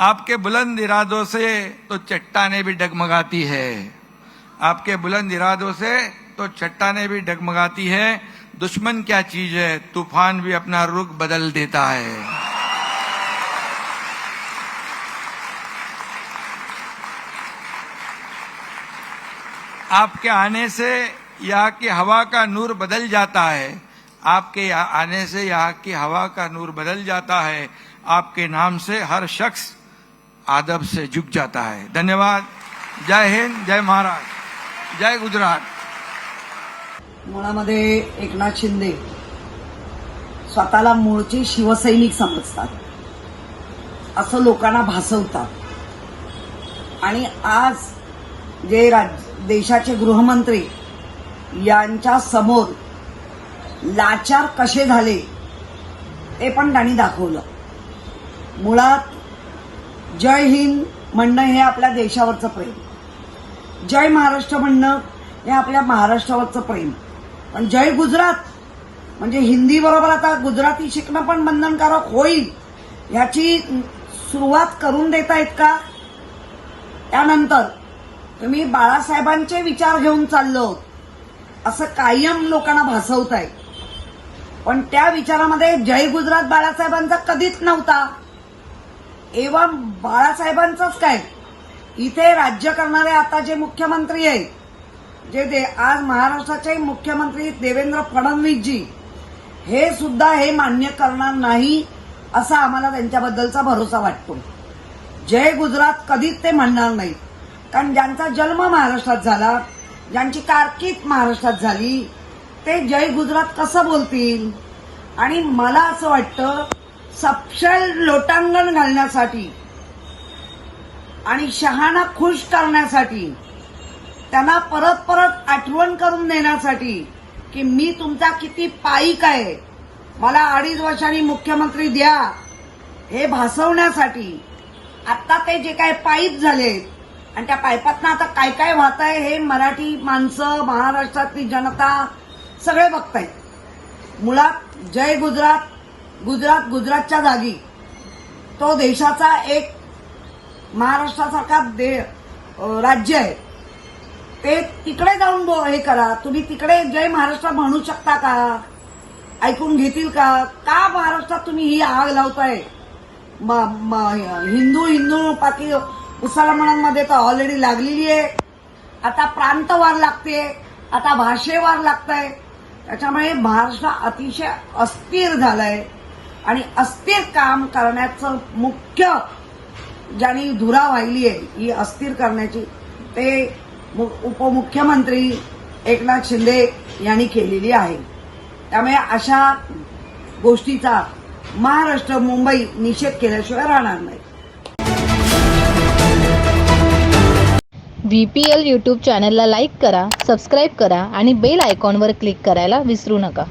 आपके बुलंद इरादों से तो चट्टाने भी डगमगाती है। आपके बुलंद इरादों से तो चट्टाने भी डगमगाती है। दुश्मन क्या चीज़ है? तूफ़ान भी अपना रुख बदल देता है। आपके आने से यहाँ की हवा का नूर बदल जाता है। आपके आने से यहाँ की हवा का नूर बदल जाता है। आपके नाम से हर शख्स आदब से झुक जाता है। धन्यवाद। जय हिंद जय महाराज। जय गुजरात। मुळामध्ये एकनाथ शिंदे स्वतःला मूळचे शिवसैनिक समजतात. असं लोकांना भासवतात. आणि आज जे राज देशाचे गृहमंत्री यांच्या समोर लाचार कसे झाले ते पण त्यांनी दाखवलं. मुळात जय हिंद म्हणणं हे आपल्या देशावरचं प्रेम. जय महाराष्ट्र म्हणणं हे आपल्या महाराष्ट्रावरचं प्रेम. पण जय गुजरात म्हणजे हिंदी बरोबर आता गुजराती शिकणं पण बंधनकारक होईल याची सुरुवात करून देतायत का? त्यानंतर तुम्ही बाळासाहेबांचे विचार घेऊन चाललो. असं कायम लोकांना भासवत आहे पण त्या विचारामध्ये जय गुजरात बाळासाहेबांचा कधीच नव्हता. एवम बाळासाहेबांचंच काय? इथे राज्य करणारे आता जे मुख्यमंत्री आहेत जे दे आज महाराष्ट्राचे मुख्यमंत्री देवेंद्र फडणवीसजी हे सुद्धा हे मान्य करणार नाही असा आम्हाला त्यांच्याबद्दलचा भरोसा वाटतो. जय गुजरात कधीच ते म्हणणार नाही कारण ज्यांचा जन्म महाराष्ट्रात झाला ज्यांची कारकीर्द महाराष्ट्रात झाली ते जय गुजरात कसं बोलतील? आणि मला असं वाटतं सपशेल लोटांगण घालण्यासाठी आणि शहाणा खुश करण्यासाठी त्यांना परत परत आठवण करून देण्यासाठी की मी तुमचा किती पाईक आहे. मला अडीच वर्षांनी मुख्यमंत्री द्या. हे भासवण्यासाठी आता ते जे काय पाईप झालेत आणि त्या पायपातनं आता काय काय वाहत आहे हे मराठी माणसं महाराष्ट्रातली जनता सगळे बघतायत. मुळात जय गुजरात गुजरात गुजरातच्या जागी. तो देशाचा एक महाराष्ट्रासारखा दे राज्य आहे. ते तिकडे जाऊन बो- हे करा. तुम्ही तिकडे जय महाराष्ट्र म्हणू शकता का? ऐकून घेतील का? का महाराष्ट्रात तुम्ही ही आग लावताय? म- म- हिंदू हिंदू पाकी मुसलमानांमध्ये तर ऑलरेडी लागलेली आहे. आता प्रांतवार लागते. आता भाषेवार लागतंय. त्याच्यामुळे महाराष्ट्र अतिशय अस्थिर झालाय. आणि अस्थिर काम करण्याचं मुख्य ज्यांनी धुरा वाहिली आहे ही अस्थिर करण्याची ते उपमुख्यमंत्री एकनाथ शिंदे यांनी केलेली आहे. त्यामुळे अशा गोष्टीचा महाराष्ट्र मुंबई निषेध केल्याशिवाय राहणार नाही. व्ही पी एल यूट्यूब चॅनलला लाईक करा सबस्क्राईब करा आणि बेल आयकॉनवर क्लिक करायला विसरू नका.